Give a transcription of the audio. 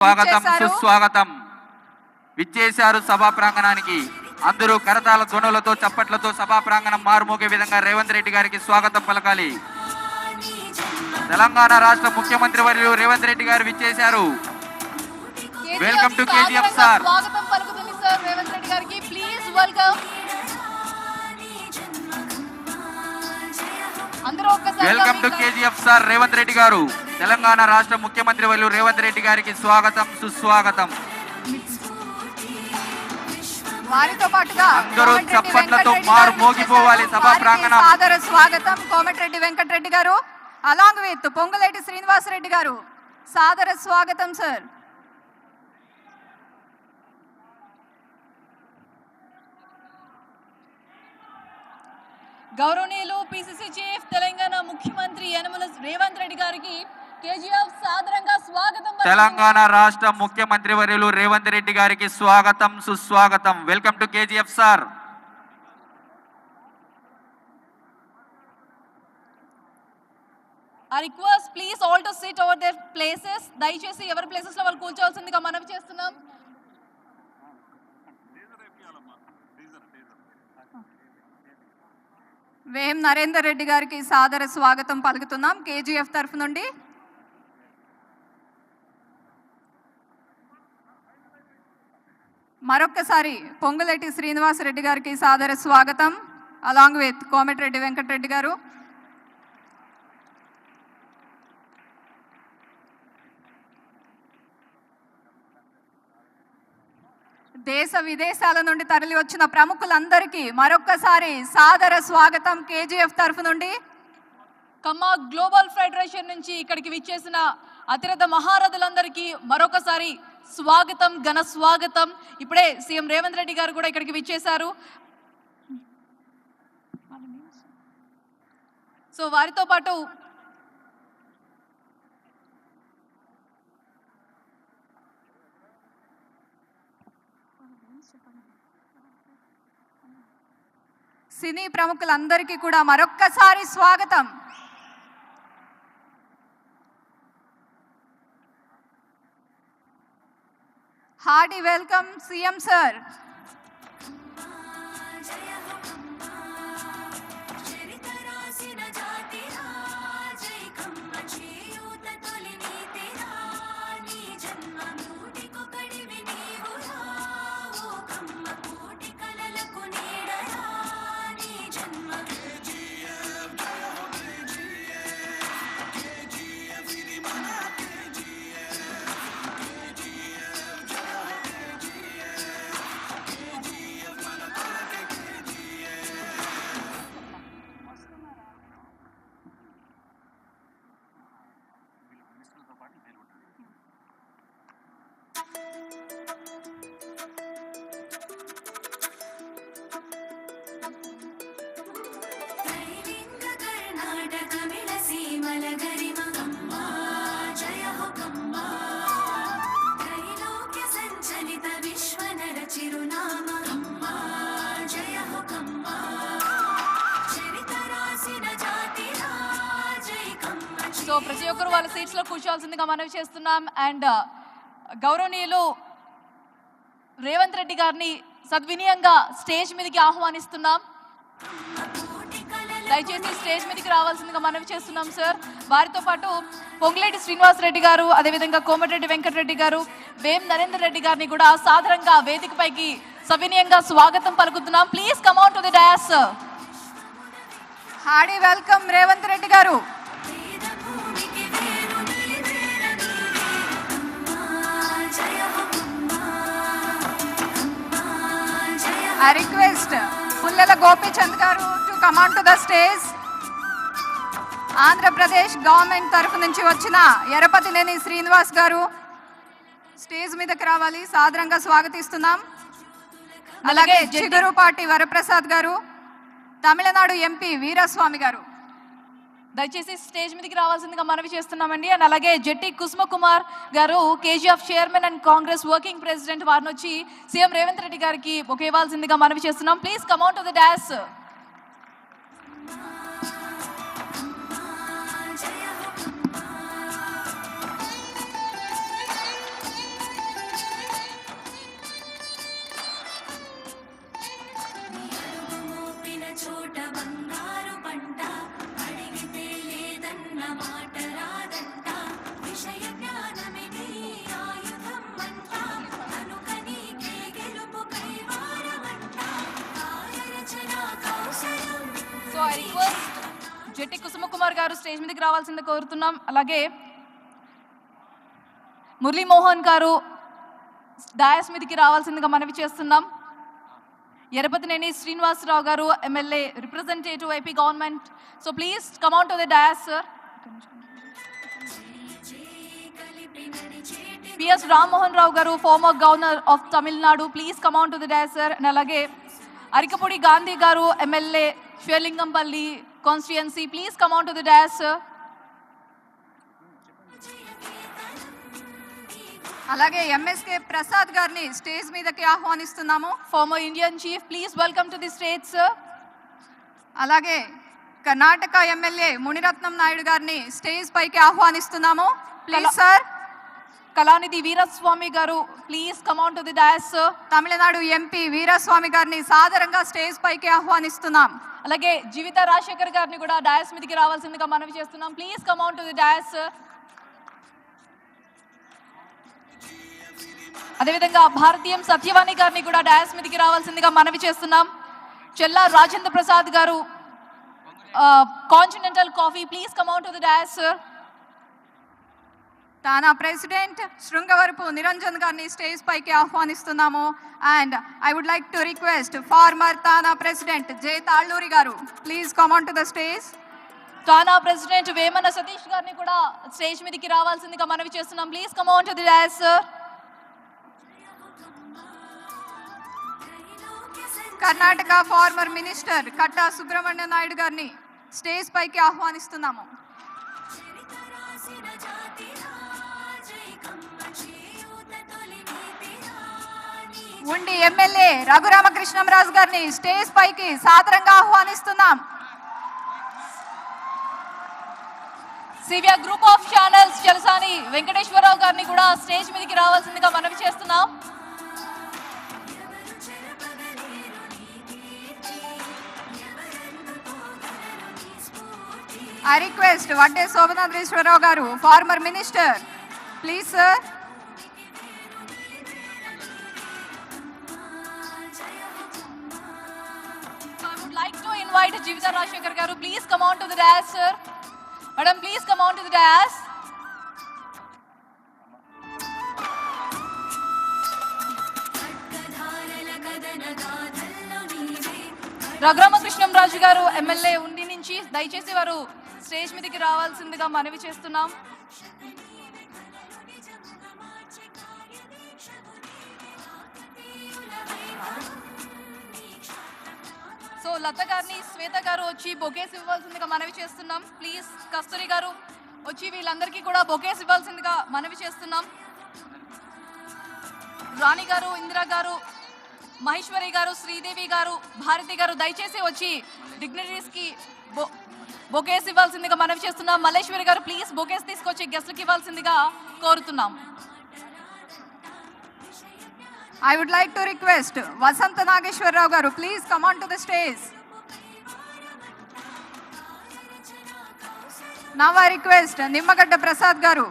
స్వాగతం. సుస్వాగతం. విచ్చేశారు సభా ప్రాంగణానికి. అందరూ కరతాల ధ్వనులతో చప్పట్లతో సభా ప్రాంగణం మారుమోగే విధంగా రేవంత్ రెడ్డి గారికి స్వాగతం పలకాలి. తెలంగాణ రాష్ట్ర ముఖ్యమంత్రి వర్యులు రేవంత్ రెడ్డి గారు విచ్చేశారు. sir. స్వాగతం పలుకుతుంది sir welcome welcome to KGF sir Revanth Reddy garu. Telangana రాష్ట్ర ముఖ్యమంత్రి వర్యులు రేవంత్ రెడ్డి గారికి స్వాగతం సుస్వాగతం వారితో పాటుగా అందరూ చప్పట్లతో మారు మోగిపోవాలి. సభా ప్రాంగణం. సాదర స్వాగతం కోమటిరెడ్డి వెంకటరెడ్డి గారు అలాంగ్ విత్ పొంగులేటి శ్రీనివాసరెడ్డి గారు సాదర స్వాగతం సార్ గౌరవనీయులు పిసిసి చీఫ్ తెలంగాణ ముఖ్యమంత్రి యనమల రేవంత్ రెడ్డి గారికి తెలంగాణ రాష్ట్ర ముఖ్యమంత్రి వర్యులు రేవంత్ రెడ్డి గారికి స్వాగతం సుస్వాగతం. వెల్కమ్ టు కేజీఎఫ్ సార్ ఆ request please all to sit over there places దయచేసి ఎవరి ప్లేసెస్లో వాళ్ళు కూర్చోవాల్సిందిగా మనవి చేస్తున్నాం. వేం నరేందర్ రెడ్డి గారికి సాదర స్వాగతం పలుకుతున్నాం. కేజీఎఫ్ తరఫు నుండి మరొక్కసారి పొంగులేటి శ్రీనివాసరెడ్డి గారికి సాదర స్వాగతం అలాంగ్ విత్ కోమటిరెడ్డి వెంకటరెడ్డి గారు. దేశ విదేశాల నుండి తరలి వచ్చిన ప్రముఖులందరికీ మరొక్కసారి సాదర స్వాగతం కేజీఎఫ్ తరఫు నుండి. కమ్మా గ్లోబల్ ఫెడరేషన్ నుంచి ఇక్కడికి విచ్చేసిన అతిరథ మహారథులందరికీ మరొకసారి స్వాగతం ఘన స్వాగతం. ఇప్పుడే సీఎం రేవంత్ రెడ్డి గారు కూడా ఇక్కడికి విచ్చేశారు. సో వారితో పాటు సినీ ప్రముఖులందరికీ కూడా మరొక్కసారి స్వాగతం. Hearty welcome CM sir so ప్రతి ఒక్కరు వాళ్ళ సీట్స్లో కూర్చోవాల్సిందిగా మనవి చేస్తున్నాం. అండ్ గౌరవనీయులు రేవంత్ రెడ్డి గారిని సద్వినీయంగా స్టేజ్ మీదకి ఆహ్వానిస్తున్నాం. దయచేసి స్టేజ్ మీదకి రావాల్సిందిగా మనవి చేస్తున్నాం సార్. వారితో పాటు పొంగులేటి శ్రీనివాస్ రెడ్డి గారు అదేవిధంగా కోమటిరెడ్డి వెంకటరెడ్డి గారు వేం నరేందర్ రెడ్డి గారిని కూడా సాధారణంగా వేదికపైకి సవినీయంగా స్వాగతం పలుకుతున్నాం. Please come on to the dais hearty welcome Revanth Reddy garu. వేదభూమికి వేరు Pullela Gopichand garu to come on to the stage Andhra Pradesh government తరఫు నుంచి వచ్చిన ఎరపతినేని శ్రీనివాస్ గారు స్టేజ్ మీదకి రావాలి సాదరంగా స్వాగతిస్తున్నాం. అలాగే చిగురుపాటి వరప్రసాద్ గారు తమిళనాడు ఎంపీ వీరస్వామి గారు. దయచేసి స్టేజ్ మీదకి రావాల్సిందిగా మనవి చేస్తున్నామండి. అండ్ అలాగే Jetti Kusuma Kumar garu KGF chairman and Congress working president వారిని వచ్చి సీఎం రేవంత్ రెడ్డి గారికి ఒక ఇవ్వాల్సిందిగా మనవి చేస్తున్నాం. Please come on to the dais Jetti Kusumakumar garu stage మీదకి రావాల్సింది కోరుతున్నాం. అలాగే మురళీమోహన్ గారు డయాస్ మీదకి రావాల్సిందిగా మనవి చేస్తున్నాం. Yarapathineni Srinivasarao garu MLA representative AP government so please come on to the dais sir PS Rammohan Rao garu former governor of Tamil Nadu please come on to the dais sir and అలాగే Arikapudi Gandhi garu MLA Serilingampally constituency please come on to the dais sir అలాగే MSK Prasad గారిని stage మీదకి ఆహ్వానిస్తున్నాము. Former Indian chief please welcome to the stage sir అలాగే Karnataka MLA Muniratnam Naidu గారిని stage పైకి ఆహ్వానిస్తున్నాము. Please sir Kalanidhi Veeraswamy garu please come on to the dais sir Tamil Nadu MP Veeraswamy గారిని సాదరంగా స్టేజ్ పైకి ఆహ్వానిస్తున్నాం. అలాగే జీవిత రాజశేఖర్ గారిని కూడా డయాస్ మీదకి రావాల్సిందిగా మనవి చేస్తున్నాం. Please come on to the dais అదేవిధంగా భారతీయం సత్యవాణి గారిని కూడా డయాస్ మీదకి రావాల్సిందిగా మనవి చేస్తున్నాం. Chella Rajendra Prasad garu continental coffee please come on to the dais TANA president Shrungavarapu Niranjan గారిని స్టేజ్ పైకి ఆహ్వానిస్తున్నాము. And I would like to request former TANA president J Talluri garu. Please come on to the stage. TANA president Vemana Satish గారిని కూడా stage మీదకి రావాల్సిందిగా మనవి చేస్తున్నాం. Please come on to the dais Karnataka former minister Katta Subrahmanya Naidu గారిని stage పైకి ఆహ్వానిస్తున్నాము. ఉండి ఎమ్మెల్యే రఘురామకృష్ణంరాజు గారిని స్టేజ్ పైకి సాదరంగా ఆహ్వానిస్తున్నాం. సివియా group of channels Chalasani Venkateswararao గారిని కూడా స్టేజ్ మీదకి రావాల్సిందిగా మనవి చేస్తున్నాం. I request Vadde Sobhanadreeswararao garu former minister please sir mister Jeevitha Rajasekhar garu please come on to the dais sir madam please come on to the dais Raghuramakrishnam Raju garu MLA Undi నుంచి దయచేసి వారు stage మీదకి రావాల్సిందిగా మనవి చేస్తున్నాం so లత గారిని శ్వేత గారు వచ్చి బొకేస్ ఇవ్వాల్సిందిగా మనవి చేస్తున్నాం. ప్లీజ్ కస్తూరి గారు వచ్చి వీళ్ళందరికీ కూడా బొకేస్ ఇవ్వాల్సిందిగా మనవి చేస్తున్నాం. రాణి గారు ఇందిరా గారు మహేశ్వరి గారు శ్రీదేవి గారు భారతి గారు దయచేసి వచ్చి డిగ్నిటరీస్కి బొ బొకేస్ ఇవ్వాల్సిందిగా మనవి చేస్తున్నాం. మల్లేశ్వరి గారు ప్లీజ్ బొకేస్ తీసుకొచ్చి గెస్ట్కి ఇవ్వాల్సిందిగా కోరుతున్నాం. I would like to request Vasantha Nageswararao garu please come on to the stage now I request Nimmagadda Prasad garu